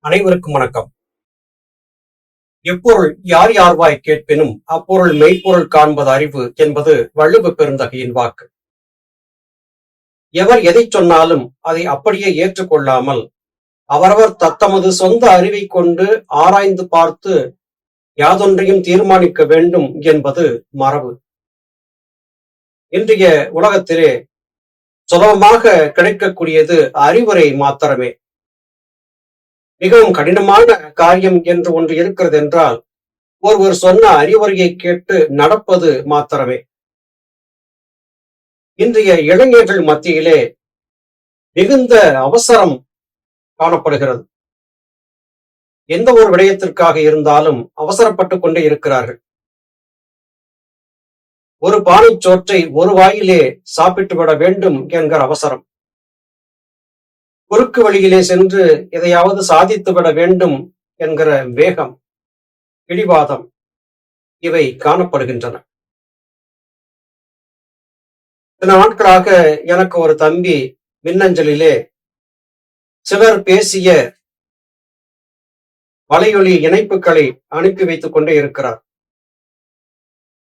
அனைவருக்கும் வணக்கம். எப்பொருள் யார் யார்வாய் கேட்பினும் அப்பொருள் மெய்ப்பொருள் காண்பது அறிவு என்பது வள்ளுவ பெருந்தகையின் வாக்கு. எவர் எதை சொன்னாலும் அதை அப்படியே ஏற்றுக்கொள்ளாமல் அவரவர் தத்தமது சொந்த அறிவை கொண்டு ஆராய்ந்து பார்த்து யாதொன்றையும் தீர்மானிக்க வேண்டும் என்பது மரபு. இன்றைய உலகத்திலே சுலபமாக கிடைக்கக்கூடியது அறிவுரை மாத்திரமே. மிகவும் கடினமான காரியம் என்று ஒன்று இருக்கிறது என்றால் ஒருவர் சொன்ன அறிவுரையை கேட்டு நடப்பது மாத்திரமே. இன்றைய இளைஞர்கள் மத்தியிலே மிகுந்த அவசரம் காணப்படுகிறது. எந்த ஒரு விடயத்திற்காக இருந்தாலும் அவசரப்பட்டுக் கொண்டே இருக்கிறார்கள். ஒரு பானை சோற்றை ஒரு வாயிலே சாப்பிட்டு விட வேண்டும் என்கிற அவசரம். குறுக்கு வழியிலே சென்று எதையாவது சாதித்து விட வேண்டும் என்கிற வேகம் பிடிவாதம் இவை காணப்படுகின்றன. சில நாட்களாக எனக்கு ஒரு தம்பி மின்னஞ்சலிலே சிலர் பேசிய வலையொலி இணைப்புகளை அனுப்பி வைத்துக் கொண்டே இருக்கிறார்.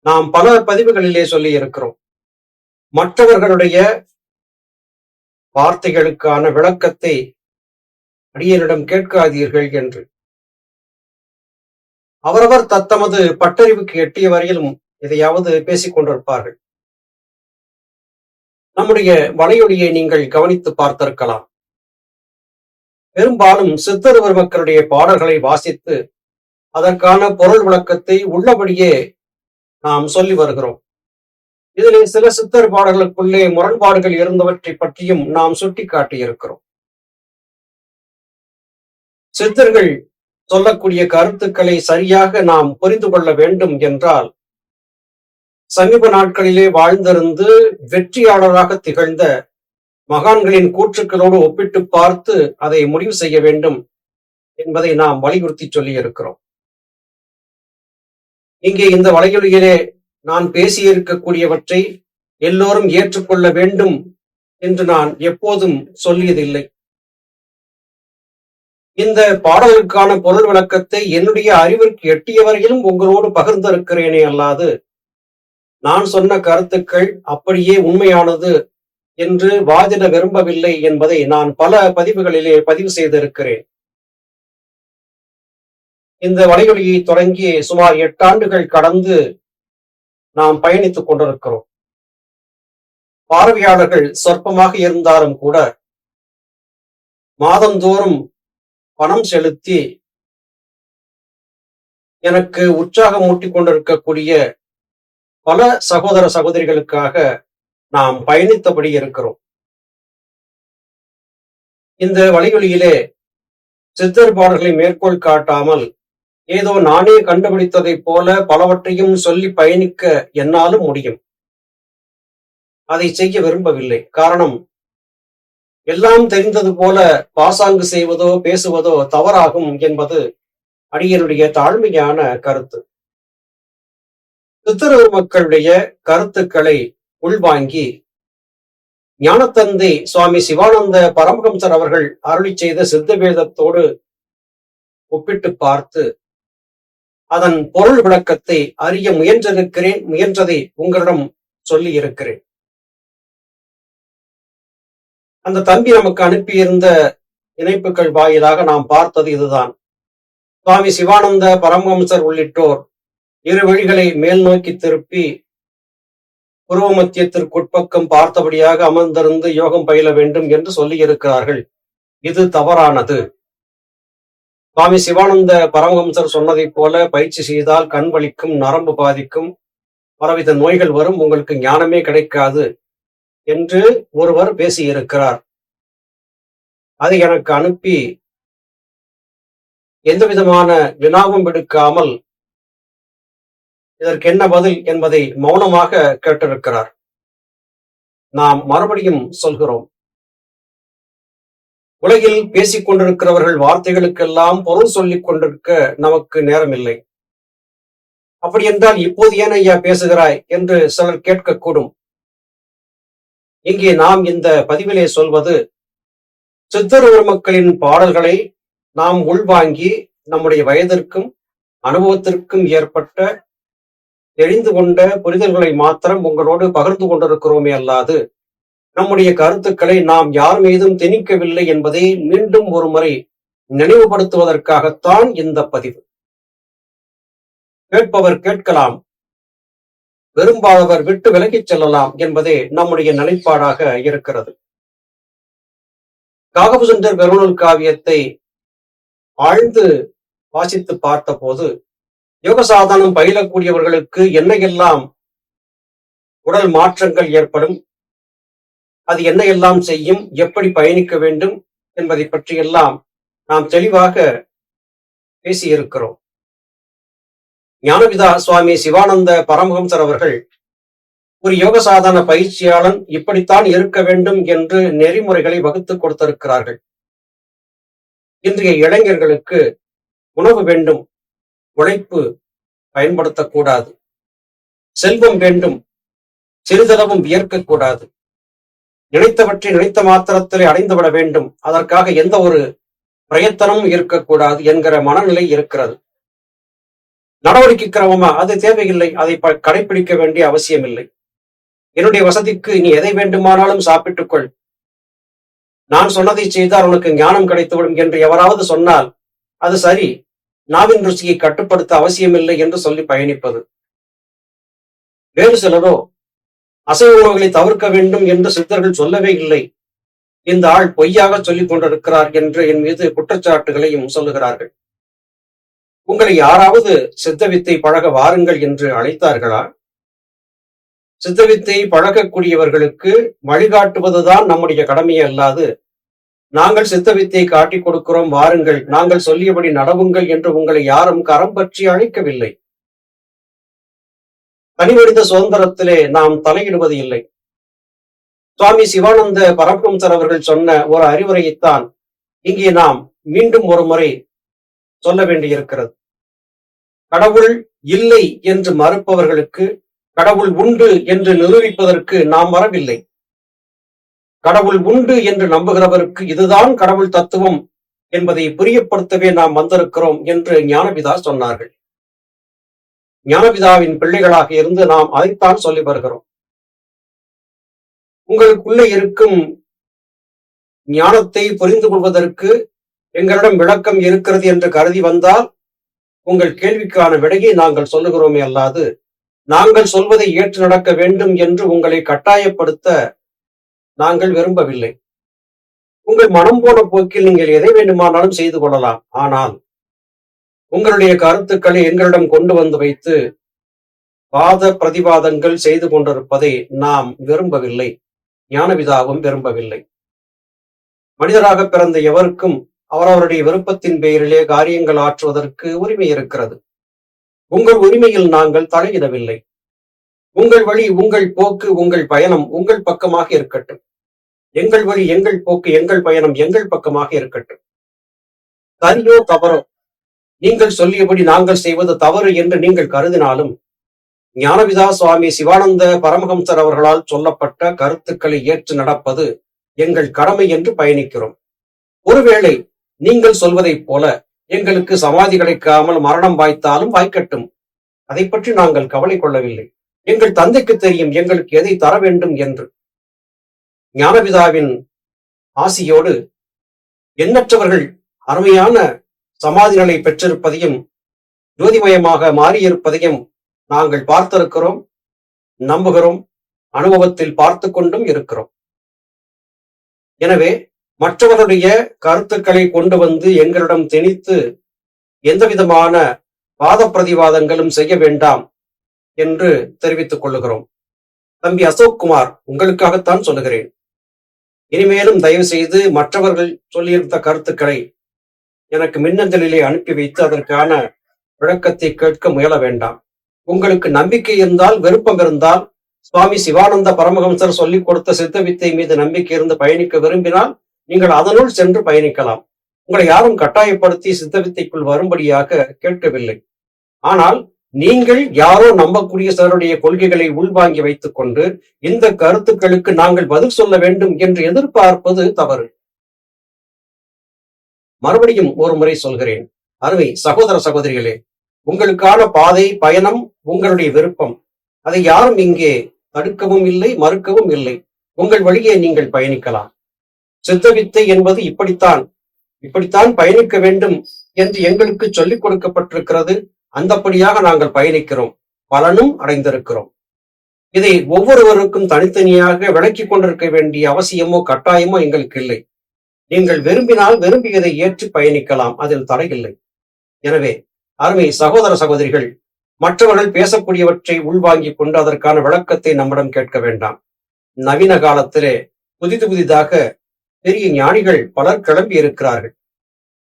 நாம் பல பதிவுகளிலே சொல்லி இருக்கிறோம். மற்றவர்களுடைய வார்த்தைகளுக்கான விளக்கத்தை அடியனிடம் கேட்காதீர்கள் என்று. அவரவர் தத்தமது பட்டறிவுக்கு எட்டிய வரையிலும் எதையாவது பேசிக் கொண்டிருப்பார்கள் நம்முடைய வலையொலியை நீங்கள் கவனித்து பார்த்திருக்கலாம். பெரும்பாலும் சித்தருவர் மக்களுடைய பாடல்களை வாசித்து அதற்கான பொருள் விளக்கத்தை உள்ளபடியே நாம் சொல்லி வருகிறோம். இதிலே சில சித்தர் பாடல்களுக்குள்ளே முரண்பாடுகள் இருந்தவற்றை பற்றியும் நாம் சுட்டிக்காட்டியிருக்கிறோம். சித்தர்கள் சொல்லக்கூடிய கருத்துக்களை சரியாக நாம் புரிந்து கொள்ள வேண்டும் என்றால் சமீப நாட்களிலே வாழ்ந்திருந்து வெற்றியாளராக திகழ்ந்த மகான்களின் கூற்றுக்களோடு ஒப்பிட்டு பார்த்து அதை முடிவு செய்ய வேண்டும் என்பதை நாம் வலியுறுத்தி சொல்லி இருக்கிறோம் இங்கே இந்த வலையொலியிலே நான் பேசியிருக்கக்கூடியவற்றை எல்லோரும் ஏற்றுக்கொள்ள வேண்டும் என்று நான் எப்போதும் சொல்லியதில்லை. இந்த பாடலுக்கான பொருள் விளக்கத்தை என்னுடைய அறிவிற்கு எட்டிய வரையிலும் உங்களோடு பகிர்ந்திருக்கிறேனே அல்லாது நான் சொன்ன கருத்துக்கள் அப்படியே உண்மையானது என்று வாதிட விரும்பவில்லை என்பதை நான் பல பதிவுகளிலே பதிவு செய்திருக்கிறேன். இந்த வலையொலியை தொடங்கி சுமார் எட்டாண்டுகள் கடந்து நாம் பயணித்துக் கொண்டிருக்கிறோம். பார்வையாளர்கள் சொற்பமாக இருந்தாலும் கூட மாதந்தோறும் பணம் செலுத்தி எனக்கு உற்சாகம் ஊட்டிக் கொண்டிருக்கக்கூடிய பல சகோதர சகோதரிகளுக்காக நாம் பயணித்தபடி இருக்கிறோம். இந்த வழிகளிலே சித்தர் பாடல்களை மேற்கோள் காட்டாமல் ஏதோ நானே கண்டுபிடித்ததைப் போல பலவற்றையும் சொல்லி பயணிக்க என்னாலும் முடியும். அதை செய்ய விரும்பவில்லை. காரணம் எல்லாம் தெரிந்தது போல பாசாங்கு செய்வதோ பேசுவதோ தவறாகும் என்பது அடியனுடைய தாழ்மையான கருத்து. சித்தரூர் மக்களுடைய கருத்துக்களை உள்வாங்கி ஞானத்தந்தை சுவாமி சிவானந்த பரமஹம்சர் அவர்கள் அருளி செய்த சித்த வேதத்தோடு ஒப்பிட்டு பார்த்து அதன் பொருள் விளக்கத்தை அறிய முயன்றிருக்கிறேன் முயன்றதை உங்களிடம் சொல்லி இருக்கிறேன் அந்த தம்பி நமக்கு அனுப்பியிருந்த இணைப்புகள் வாயிலாக நாம் பார்த்தது இதுதான். சுவாமி சிவானந்த பரமஹம்சர் உள்ளிட்டோர் இரு வழிகளை மேல் நோக்கி திருப்பி புருவ மத்தியத்திற்குட்பக்கம் பார்த்தபடியாக அமர்ந்திருந்து யோகம் பயில வேண்டும் என்று சொல்லி இருக்கிறார்கள் இது தவறானது. சுவாமி சிவானந்த பரமஹம்சர் சொன்னதைப் போல பயிற்சி செய்தால் கண் வலிக்கும் நரம்பு பாதிக்கும் பலவித நோய்கள் வரும் உங்களுக்கு ஞானமே கிடைக்காது என்று ஒருவர் பேசியிருக்கிறார். அதை எனக்கு அனுப்பி எந்த விதமான வினாவும் எடுக்காமல் இதற்கு என்ன பதில் என்பதை மௌனமாக கேட்டிருக்கிறார். நாம் மறுபடியும் சொல்கிறோம். உலகில் பேசிக் கொண்டிருக்கிறவர்கள் வார்த்தைகளுக்கெல்லாம் பொருள் சொல்லிக் கொண்டிருக்க நமக்கு நேரமில்லை. அப்படி என்றால் இப்போது ஏன் ஐயா பேசுகிறாய் என்று சிலர் கேட்கக்கூடும். இங்கே நாம் இந்த பதிவிலே சொல்வது சித்தர் மக்களின் பாடல்களை நாம் உள்வாங்கி நம்முடைய வயதிற்கும் அனுபவத்திற்கும் ஏற்பட்ட தெரிந்து கொண்ட புரிதல்களை மாத்திரம் உங்களோடு பகிர்ந்து கொண்டிருக்கிறோமே அல்லாது நம்முடைய கருத்துக்களை நாம் யார் மீதும் திணிக்கவில்லை என்பதை மீண்டும் ஒரு முறை நினைவுபடுத்துவதற்காகத்தான் இந்த பதிவு. கேட்பவர் கேட்கலாம் விரும்பாதவர் விட்டு விலகிச் செல்லலாம் என்பதே நம்முடைய நிலைப்பாடாக இருக்கிறது. காகபுசுந்தர் பெருநூல் காவியத்தை ஆழ்ந்து வாசித்து பார்த்தபோது யோக சாதனம் பயிலக்கூடியவர்களுக்கு என்னையெல்லாம் உடல் மாற்றங்கள் ஏற்படும்? அது என்ன எல்லாம் செய்யும்? எப்படி பயணிக்க வேண்டும்? என்பதை பற்றியெல்லாம் நாம் தெளிவாக பேசியிருக்கிறோம். ஞானபிதா சுவாமி சிவானந்த பரமஹம்சர் அவர்கள் ஒரு யோக சாதன பயிற்சியாளன் இப்படித்தான் இருக்க வேண்டும் என்று நெறிமுறைகளை வகுத்து கொடுத்திருக்கிறார்கள். இன்றைய இளைஞர்களுக்கு உணவு வேண்டும். உழைப்பு பயன்படுத்தக்கூடாது. செல்வம் வேண்டும். சிறிதளவும் வியர்க்கக்கூடாது. நினைத்தவற்றை நினைத்த மாத்திரத்திலே அடைந்துவிட வேண்டும். அதற்காக எந்த ஒரு பிரயத்தனமும் இருக்கக்கூடாது என்கிற மனநிலை இருக்கிறது. நடவடிக்கை கிரமமா? அது தேவையில்லை. அதை கடைபிடிக்க வேண்டிய அவசியம் இல்லை என்னுடைய வசதிக்கு நீ எதை வேண்டுமானாலும் சாப்பிட்டுக் கொள். நான் சொன்னதை செய்தால் உனக்கு ஞானம் கிடைத்துவிடும் என்று எவராவது சொன்னால் அது சரி. நாவின் ருசியை கட்டுப்படுத்த அவசியமில்லை என்று சொல்லி பயணிப்பது. வேறு சிலரோ அசைவ உணவுகளை தவிர்க்க வேண்டும் என்று சித்தர்கள் சொல்லவே இல்லை. இந்த ஆள் பொய்யாக சொல்லிக் கொண்டிருக்கிறார் என்று என் மீது குற்றச்சாட்டுகளையும் சொல்லுகிறார்கள். உங்களை யாராவது சித்தவித்தை பழக வாருங்கள் என்று அழைத்தார்களா? சித்தவித்தை பழகக்கூடியவர்களுக்கு வழிகாட்டுவதுதான் நம்முடைய கடமையே அல்லாது நாங்கள் சித்த வித்தியை காட்டிக் கொடுக்கிறோம் வாருங்கள். நாங்கள் சொல்லியபடி நடவுங்கள் என்று உங்களை யாரும் கரம் பற்றி அழைக்கவில்லை. தனிமனித சுதந்திரத்திலே நாம் தலையிடுவது இல்லை. சுவாமி சிவானந்த பரமஹம்சர் அவர்கள் சொன்ன ஒரு அறிவுரையைத்தான் இங்கே நாம் மீண்டும் ஒரு முறை சொல்ல வேண்டியிருக்கிறது. கடவுள் இல்லை என்று மறுப்பவர்களுக்கு கடவுள் உண்டு என்று நிரூபிப்பதற்கு நாம் வரவில்லை. கடவுள் உண்டு என்று நம்புகிறவருக்கு இதுதான் கடவுள் தத்துவம் என்பதை புரியப்படுத்தவே நாம் வந்திருக்கிறோம் என்று ஞானபிதா சொன்னார்கள். ஞானபிதாவின் பிள்ளைகளாக இருந்து நாம் அதைத்தான் சொல்லி வருகிறோம். உங்களுக்குள்ளே இருக்கும் ஞானத்தை புரிந்து கொள்வதற்கு எங்களிடம் விளக்கம் இருக்கிறது என்று கருதி வந்தால் உங்கள் கேள்விக்கான விடையை நாங்கள் சொல்லுகிறோமே அல்லாது நாங்கள் சொல்வதை ஏற்று நடக்க வேண்டும் என்று உங்களை கட்டாயப்படுத்த நாங்கள் விரும்பவில்லை. உங்கள் மனம் போன போக்கில் நீங்கள் எதை வேண்டுமானாலும் செய்து கொள்ளலாம். ஆனால் உங்களுடைய கருத்துக்களை எங்களிடம் கொண்டு வந்து வைத்து வாத பிரதிவாதங்கள் செய்து கொண்டிருப்பதை நாம் விரும்பவில்லை. ஞானவிதாவும் விரும்பவில்லை. மனிதராக பிறந்த எவருக்கும் அவரவருடைய விருப்பத்தின் பெயரிலே காரியங்கள் ஆற்றுவதற்கு உரிமை இருக்கிறது. உங்கள் உரிமையில் நாங்கள் தலையிடவில்லை. உங்கள் வழி உங்கள் போக்கு உங்கள் பயணம் உங்கள் பக்கமாக இருக்கட்டும். எங்கள் வழி எங்கள் போக்கு எங்கள் பயணம் எங்கள் பக்கமாக இருக்கட்டும். சரியோ தவறோ. நீங்கள் சொல்லியபடி நாங்கள் செய்வது தவறு என்று நீங்கள் கருதினாலும் ஞானவிதா சுவாமி சிவானந்த பரமஹம்சர் அவர்களால் சொல்லப்பட்ட கருத்துக்களை ஏற்று நடப்பது எங்கள் கடமை என்று பயணிக்கிறோம். ஒருவேளை நீங்கள் சொல்வதைப் போல எங்களுக்கு சமாதி கிடைக்காமல் மரணம் வாய்த்தாலும் வாய்க்கட்டும். அதை பற்றி நாங்கள் கவலை கொள்ளவில்லை. எங்கள் தந்தைக்கு தெரியும் எங்களுக்கு எதை தர வேண்டும் என்று. ஞானபிதாவின் ஆசியோடு எண்ணற்றவர்கள் அருமையான சமாதிகளை பெற்றிருப்பதையும் ஜோதிமயமாக மாறியிருப்பதையும் நாங்கள் பார்த்திருக்கிறோம் நம்புகிறோம் அனுபவத்தில் பார்த்து கொண்டும் இருக்கிறோம். எனவே மற்றவர்களுடைய கருத்துக்களை கொண்டு வந்து எங்களிடம் திணித்து எந்த விதமான வாத பிரதிவாதங்களும் செய்ய வேண்டாம் என்று தெரிவித்துக் கொள்ளுகிறோம். தம்பி அசோக் குமார் உங்களுக்காகத்தான் சொல்லுகிறேன். இனிமேலும் தயவு செய்து மற்றவர்கள் சொல்லியிருந்த கருத்துக்களை எனக்கு மின்னஞ்சலிலே அனுப்பி வைத்து அதற்கான விளக்கத்தை கேட்க முயல வேண்டாம். உங்களுக்கு நம்பிக்கை இருந்தால் விருப்பம் இருந்தால் சுவாமி சிவானந்த பரமஹம்சர் சொல்லிக் கொடுத்த சித்த வித்தை மீது நம்பிக்கை இருந்து பயணிக்க விரும்பினால் நீங்கள் அதனுள் சென்று பயணிக்கலாம். உங்களை யாரும் கட்டாயப்படுத்தி சித்த வித்தைக்குள் வரும்படியாக கேட்கவில்லை. ஆனால் நீங்கள் யாரோ நம்பக்கூடிய சிலருடைய கொள்கைகளை உள்வாங்கி வைத்துக் கொண்டு இந்த கருத்துக்களுக்கு நாங்கள் பதில் சொல்ல வேண்டும் என்று எதிர்பார்ப்பது தவறு. மறுபடியும் ஒரு முறை சொல்கிறேன். அருமை சகோதர சகோதரிகளே உங்களுக்கான பாதை பயணம் உங்களுடைய விருப்பம். அதை யாரும் இங்கே தடுக்கவும் இல்லை மறுக்கவும் இல்லை. உங்கள் வழியே நீங்கள் பயணிக்கலாம். சித்தவித்தை என்பது இப்படித்தான். இப்படித்தான் பயணிக்க வேண்டும் என்று எங்களுக்கு சொல்லிக் கொடுக்கப்பட்டிருக்கிறது. அந்தப்படியாக நாங்கள் பயணிக்கிறோம். பலனும் அடைந்திருக்கிறோம். இதை ஒவ்வொருவருக்கும் தனித்தனியாக விளக்கி கொண்டிருக்க வேண்டிய அவசியமோ கட்டாயமோ எங்களுக்கு இல்லை. நீங்கள் விரும்பினால் விரும்பியதை ஏற்று பயணிக்கலாம். அதில் தடையில்லை எனவே அருமை சகோதர சகோதரிகள் மற்றவர்கள் பேசக்கூடியவற்றை உள்வாங்கிக் கொண்டு அதற்கான விளக்கத்தை நம்மிடம் கேட்க வேண்டாம். நவீன காலத்திலே புதிது புதிதாக பெரிய ஞானிகள் பலர் கிளம்பி இருக்கிறார்கள்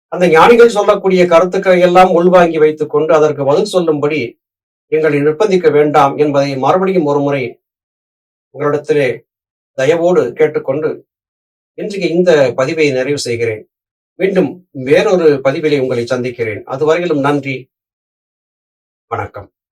அந்த ஞானிகள் சொல்லக்கூடிய கருத்துக்களை எல்லாம் உள்வாங்கி வைத்துக் கொண்டு அதற்கு பதில் சொல்லும்படி எங்களை நிர்பந்திக்க வேண்டாம் என்பதை மறுபடியும் ஒரு முறை உங்களிடத்திலே தயவோடு கேட்டுக்கொண்டு இன்றைக்கு இந்த பதிவை நிறைவு செய்கிறேன். மீண்டும் வேறொரு பதிவிலே உங்களை சந்திக்கிறேன். அதுவரையிலும் நன்றி. வணக்கம்.